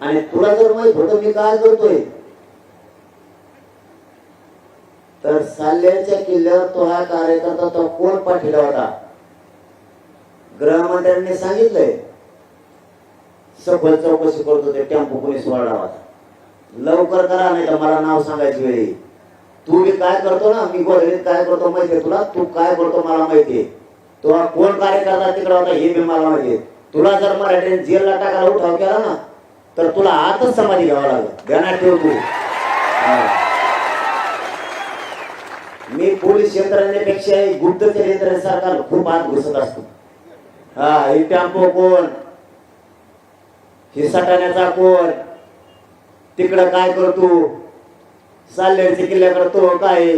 आणि तुला जर माहीत होतं मी काय करतोय? तर साल्ल्याच्या किल्ल्यावर तो हा कार्यकर्ता तो कोण पाठिला होता? गृहमंत्र्यांनी सांगितलंय. सखोल चौकशी करतो ते टेम्पो कोणी सोडला होता लवकर करा नाही तर मला नाव सांगायची वेळ तू मी काय करतो ना? मी गोरगरीब काय करतो माहितीये तुला? तू काय करतो मला माहितीये तुला कोण कार्यकर्ता तिकडे होता हे मी मला माहितीये तुला जर मराठीने जेलला टाकायला उठाव केला ना तर तुला आतच समाधी घ्यावा लागेल. ध्यानात ठेव तू. हा. मी पोलीस यंत्रणेपेक्षा गुप्तचर यंत्रणेसारखा खूप आत घुसत असतो. हा हे टॅम्पो कोण? हे सटाण्याचा कोण? तिकडं काय करतो साल्लेरच्या किल्ल्याकडे करतो काय?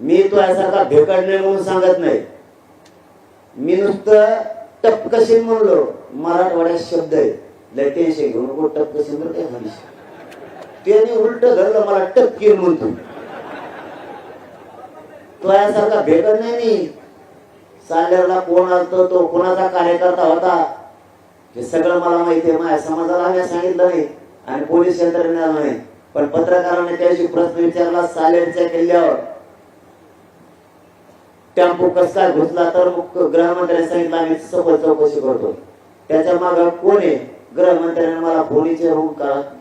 मी तो यासारखा भेकडणे म्हणून सांगत नाही. मी नुसतं टपकसे म्हणलो मराठवाड्यात शब्द आहे लय टेन्शन घेऊ नको टपकशील तर काय त्याने उलट धरलं मला टपकीर म्हणतो तो यासारखा भेटत नाही मी. साल्याला कोण आलतो तो कोणाचा कार्यकर्ता होता? हे सगळं मला माहिती आहे. माझ्या समाजाला आम्ही सांगितलं नाही. आणि पोलीस यंत्रणेला नाही. पण पत्रकारांनी त्याशी प्रश्न विचारला सालेरच्या किल्ल्यावर. टेम्पो कसा काय घुसला तर मग गृहमंत्र्यांनी सांगितलं आम्ही सखोल चौकशी करतो. त्याच्या माग कोण आहे? गृहमंत्र्याने मला फोनीचे रूम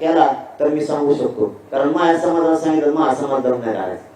केला तर मी सांगू शकतो. कारण माझ्या समाजाला सांगितलं माझा समाज नाही राहायचं